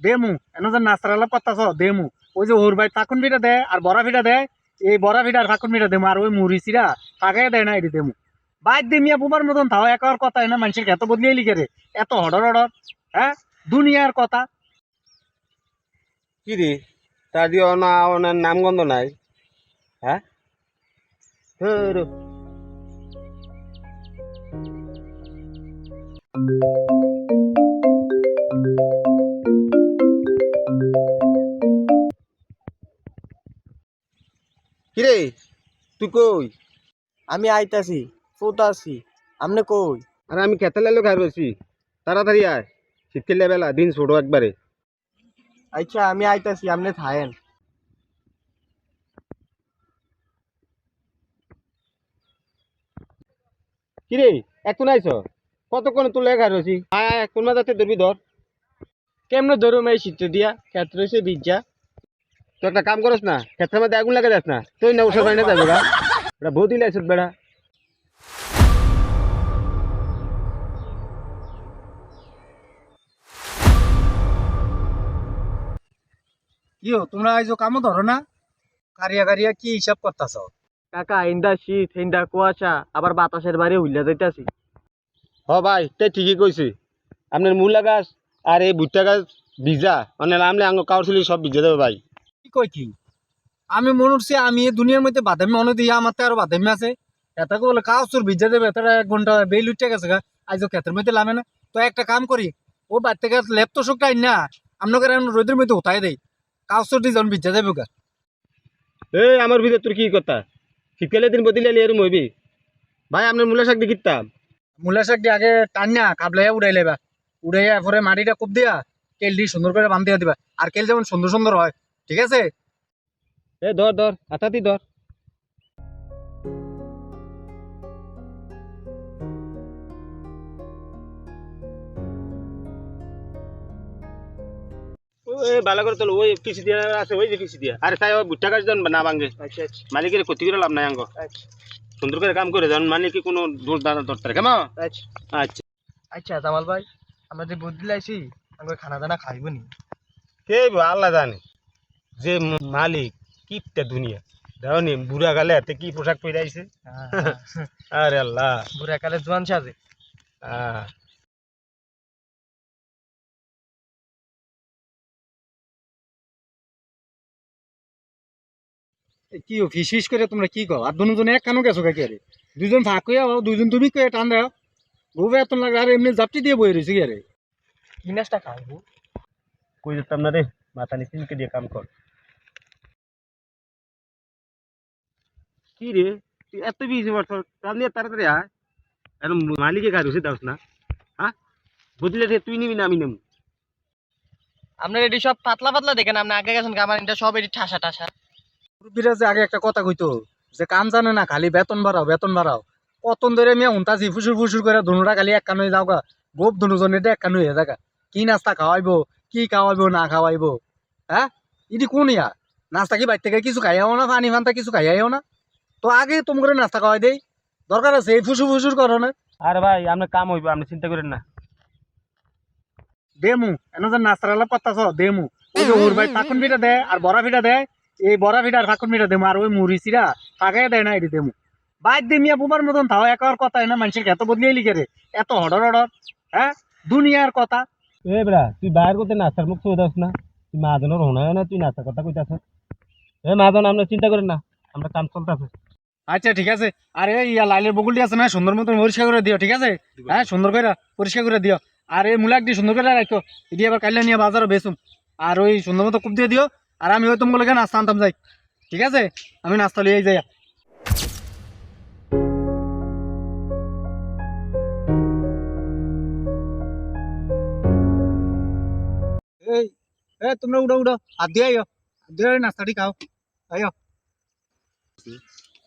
দেমু, এনে যে নাস্তারালা পাত্তাছ দেমু। ওই যে ওর ভাই ফাকুন পিঠা দেয় আর বড়া পিঠা দেয় এই বড়া পিঠা আর ফাকুন পিঠা দেমু আর ওই মুড়ি চিরা তাকে দেয় না এটি দেমু। বাইর দিমিয়া বুবার মতন তাও একার কথা না মানুষের এত বদলিয়ে লিখে রে এত হডর হডর হ্যাঁ দুনিয়ার কথা। কি রে তার দিয়ে না ওনার নামগন্ধ নাই। হ্যাঁ ধুরু। কিরে তুই কই? আমি আইতাছি ফুটাছি আমনে কই? আর আমি খেতে লাইলো খাই রয়েছি তাড়াতাড়ি আয় শীতকালে বেলা দিন ছোটো একবারে। আচ্ছা আমি আইতাছি আমনে থায়েন। কিরে এখন আইছ কতক্ষণ তুলে খাই রয়েছি আয় কোন মাথাতে ধরবি ধর। কেমনে ধরুম এই শীত দিয়া? ক্ষেত রয়েছে বিজ্জা তুই একটা কাম করস না ক্ষেত্রের মধ্যে আগুন লাগা যাস না তুই না ওষুধ পানি যাবে এটা বহুত দিলে আইসত বেড়া। ইয়ো তোমরা আইজো কামও ধরো না? কারিয়া কারিয়া কি হিসাব করতাছ? কাকা ইন্দা শীত হিন্দা কুয়াশা আবার বাতাসের বাড়ি হুইলা যাইতাছি। হ ভাই তাই ঠিকই কইছি আপনার মূলা গাছ আর এই ভুট্টা গাছ ভিজা মানে নামলে আঙ্গ কাউর ছিল সব ভিজে দেবে ভাই। কি কই কি? আমি মনে হচ্ছে আমি এই দুনিয়ার মধ্যে বাদামি মনে দিয়ে আমার তো আরও বাদামি আছে। এটাকে বলে কাউসুর ভিজা দেবে এটা এক ঘণ্টা বেল উঠে গেছে গা আজ ক্ষেতের মধ্যে লামে না। তো একটা কাম করি ও বাড়ি থেকে লেপ তো শুকাই না আপনাকে রোদের মধ্যে উঠাই দেই। কাউসুর দিয়ে যখন ভিজা দেবে গা। এই আমার ভিতরে তোর কি কথা? শীতকালে দিন বদিলে এরম হইবি। ভাই আপনার মূলা শাক দেখিতাম মূলা শাক দিয়ে আগে টান না কাবলাইয়া উড়াই লেবা। উড়াইয়া পরে মাটিটা কুপ দিয়া কেল দিয়ে সুন্দর করে বান্ধিয়া দিবা। আর কেল যেমন সুন্দর সুন্দর হয় ঠিক আছে? এ ধর ধর আতাতি ধর। ভালো করে তোলো ওই পিসি দিয়া আছে ওই যে পিসি দিয়া। আরে তাই ভুট্টা গাছ দেন না ভাঙ্গে আচ্ছা আচ্ছা। মালিকের ক্ষতি করে লাভ নাই আঙ্গ। আচ্ছা। সুন্দর করে কাম করে দেন মালিক কোনো দূর দাঁড়া ধরতে কেমন? আচ্ছা। আচ্ছা। আচ্ছা জামাল ভাই আমরা যে বুদ্ধি লাইছি আমরা খানা দানা খাইব নি। কে বো আল্লাহ জানে। যে মালিক কিপটা দুনিয়া। দেখো নি বুড়া গালে হাতে কি পোশাক পরে আইছে? আরে আল্লাহ। বুড়া কালে জোয়ান সাজে। কি ফিস ফিস করে তোমরা কি কও? আর দুজনে এক কানো গেছো কাকি আরে দুজন ফাঁক হয়ে দুজন তুমি কয়ে টান দাও। গোবে এত লাগে আর এমনি জাপটি দিয়ে বই রয়েছে কি আরে কি খাইব কই যেতাম না রে? মাথা নিচে দিয়ে কাম কর। কি রে? তুই এত বিজি তার নিয়ে তাড়াতাড়ি আয়। আর মালিকে গাড়ি উঠে দাস না? হ্যাঁ? বুঝলে রে তুই নিবি না আমি নেব। আপনার এটি সব পাতলা পাতলা দেখেন আপনি আগে গেছেন আমার এটা সব এটি ঠাসা ঠাসা। মুরব্বীরা যে আগে একটা কথা কইতো যে কাম জানে না খালি বেতন বাড়াও বেতন বাড়াও। কতন ধরে মিয়া উনতাছি ফুসুর ফুসুর করে ধনুটা খালি এক কানুই যাও গা। গোপ ধনুজন এটা এক কানুই হয়ে থাকা কি নাস্তা খাওয়াইবো কি খাওয়াইবো না খাওয়াইবো হ্যাঁ? ইডি কোন ইয়া? নাস্তা কি বাইর থেকে কিছু খাইয়াও না পানি ফান্তা কিছু খাইয়াও না? তো আগে তুমি করে নাস্তা খাওয়াই দেই। দরকার আছে এই ফুসুর ফুসুর করো না আরে ভাই আপনার কাম হইব আপনি চিন্তা করেন না। দেমু এনে যে নাস্তারালা পাত্তাছ দেমু। ওই যে ওর ভাই ফাকুন পিঠা দেয় আর বড়া পিঠা দেয় এই বড়া পিঠা আর ফাকুন পিঠা দেমু আর ওই মুড়ি চিরা তাকে দেয় না এটি দেমু। বাইর দিমিয়া বুবার মতন তাও একার কথা না মানুষের এত বদলিয়ে লিখে রে এত হডর হডর হ্যাঁ? দুনিয়ার কথা। এ বেড়া তুই বাইর করতে নাস্তার মুখ চলে দাস না। তুই মাহাজনের হোনা না তুই নাস্তার কথা কইতাছ। এ মাহাজন আমরা চিন্তা করেন না আমরা কাম চলতেছে। আচ্ছা ঠিক আছে। আরে ইয়া লাইলের বকুলটি আছে না সুন্দর মতন পরিষ্কার করে দিও ঠিক আছে? হ্যাঁ সুন্দর করে পরিষ্কার করে দিও। আর এই মুলাক দিয়ে সুন্দর করে রাখো। এটি আবার কাইলে নিয়ে বাজারে বেচুম। আর ওই সুন্দর মতো কুপ দিয়ে দিও। আর আমি ওই তোমাকে নাস্তা আনতাম যাই। ঠিক আছে? আমি নাস্তা লিয়ে যাই এই এ তোমরা উড়ো উড়ো। আর দিয়ে আইও। দিয়ে নাস্তাটি খাও। আইও।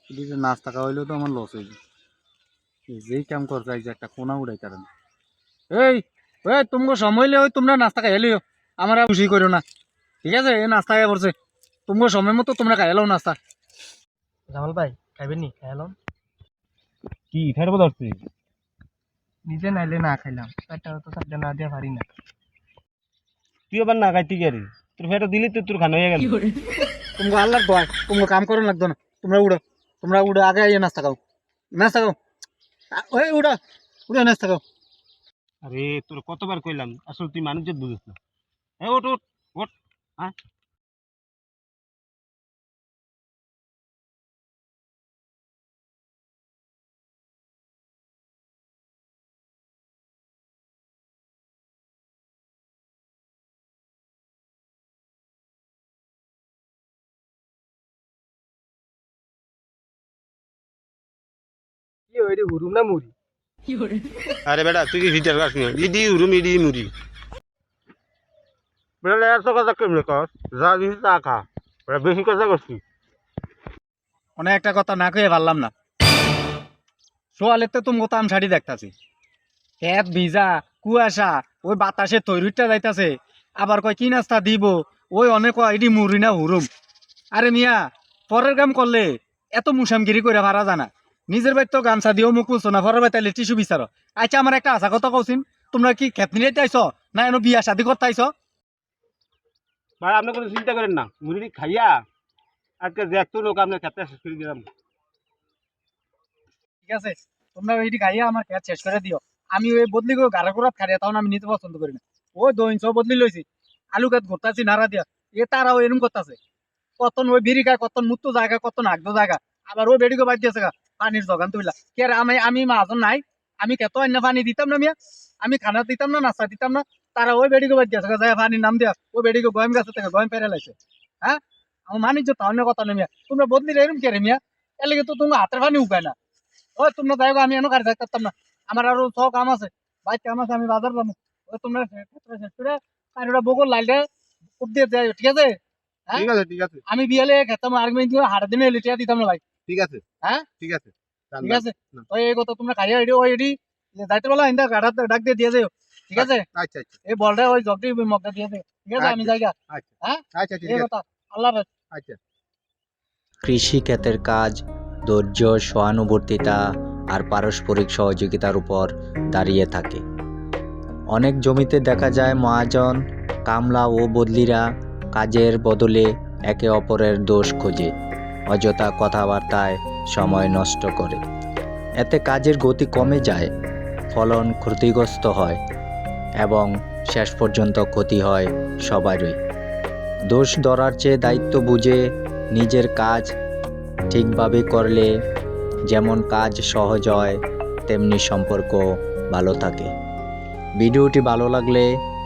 এদিকে নাস্তা খাওয়াইলেও তো আমার লস হয়ে যেই কাম করতে যে একটা কোনা উড়াই কারণ। এই ওই তোমাকে সময় হইলে ওই তোমরা নাস্তা খাই লিও আমার আর খুশি করো না। ঠিক আছে এই নাস্তা খাই পড়ছে। তোমাকে সময় মতো তোমরা খাই এলাও নাস্তা। জামাল ভাই খাইবেন নি? খাইলাম কি ফেরবো ধরছি নিজে নাইলে না খাইলাম। চারটা তো চারটা না দিয়ে পারি না। তুই আবার না খাইতে গেলি তোর ফেটা দিলি তো তোর খানো হয়ে গেল। তোমাকে আল্লাহর দোয়া তোমাকে কাম করো লাগতো না। তোমরা উড়ো তোমরা উড়ে আগে আইয়ে নাস্তা খাও। নাস্তা খাও। ওই উড়া উড়ে নাস্তা খাও। আরে, তোর কতবার কইলাম, আসলে তুই মানুষের বুঝিস না। ওট ওট ওট হ্যাঁ কি হইরে হুরুম না মুড়ি? আরে বেটা তুই কি ভিতর কাজ নিয়ে ইডি রুম ইডি মুড়ি। বেটা একশো কথা কেমনে কর। যা তা খা। বেটা বেশি কথা করছিস অনেক একটা কথা না কয়ে পারলাম না। সোয়ালের তো তুমি শাড়ি দেখতাছি। খেত ভিজা কুয়াশা ওই বাতাসে তৈরিটা যাইতাছে। আবার কয় কি নাস্তা দিব? ওই অনেক কয় এডি মুড়ি না হুরুম। আরে মিয়া পরের কাম করলে এত মুসামগিরি করে ভাড়া জানা নিজের বাড়ি তো গামছা দিও মুখ কুলছো না পরের বাড়ি তাইলে টিস্যু বিচারো আচ্ছা আমার একটা আশা কথা কৌছিন তোমরা কি খেত নিয়ে আইছ না এনো বিয়া শাদি করতে আইছ? ভাই আপনি কোনো চিন্তা করেন না। মুড়ি খাইয়া আজকে দেখতো লোক আপনার খেতে শেষ করে দিলাম। ঠিক আছে তোমরা ওইটি খাইয়া আমার খেত শেষ করে দিও। আমি ওই বদলি করে গাড়া করাত খাইয়া তখন আমি নিতে পছন্দ করি না। ওই দইন সব বদলি লইছি আলু গাছ ঘুরতাছি নাড়া দিয়া। এ তারাও এরম করতেছে। কতন ওই বিড়ি খায় কতন মুক্ত জায়গা কতন আগদ জায়গা। আবার ওই বেডিকে বাদ দিয়েছে গা। পানির জগান তুইলা কে আমি আমি মাজন নাই। আমি কেত অন্য পানি দিতাম না মিয়া? আমি খানা দিতাম না নাস্তা দিতাম না? তারা ওই বেডিকে বাদ দিয়েছে গা যায় পানির নাম দিয়া ওই বেডিকে গয়ম গাছে থেকে গয়ম পেরে লাইছে হ্যাঁ আমার মানিজ্য তাহলে কথা নেই মিয়া। তোমরা বদলি এরম কে রে মিয়া? এর লেগে তো তোমার হাতের পানি উপায় না। ও তোমরা যাই আমি এনে গাড়ি থাকতাম না। আমার আরও ছ কাম আছে। বাইক কাম আছে আমি বাজার যাব ও তোমরা ক্ষেত্রে শেষ করে আর ওটা বগল লাইলে খুব দিয়ে দেয় ঠিক আছে? ঠিক আছে ঠিক আছে। আমি বিয়ালে খেতাম আর্গুমেন্ট দিয়ে হাড় দিনে লিটিয়া দিতাম না ভাই। ঠিক আছে? হ্যাঁ? ঠিক আছে। ঠিক আছে? ওই এই কথা তোমরা এডি ওই এডি বলা ইন্দা গাড়া ডাক দিয়ে দিয়ে যাও ঠিক আছে? আচ্ছা আচ্ছা। এই বলটা ওই জগটি মগটা দিয়ে দে। ঠিক আছে? আমি জায়গা আচ্ছা। ঠিক আছে। আল্লাহ হাফেজ। আচ্ছা। কৃষি ক্ষেতের কাজ ধৈর্য সহানুভূতিতা আর পারস্পরিক সহযোগিতার উপর দাঁড়িয়ে থাকে। অনেক জমিতে দেখা যায় মহাজন কামলা ও বদলিরা কাজের বদলে একে অপরের দোষ খোঁজে। অযথা কথাবার্তায় সময় নষ্ট করে। এতে কাজের গতি কমে যায়, ফলন ক্ষতিগ্রস্ত হয় এবং শেষ পর্যন্ত ক্ষতি হয় সবারই। দোষ ধরার চেয়ে দায়িত্ব বুঝে নিজের কাজ ঠিকভাবে করলে যেমন কাজ সহজ হয়, তেমনি সম্পর্ক ভালো থাকে। ভিডিওটি ভালো লাগলে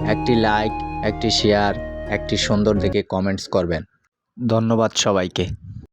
একটি লাইক, একটি শেয়ার, একটি সুন্দর দেখে কমেন্টস করবেন। ধন্যবাদ সবাইকে।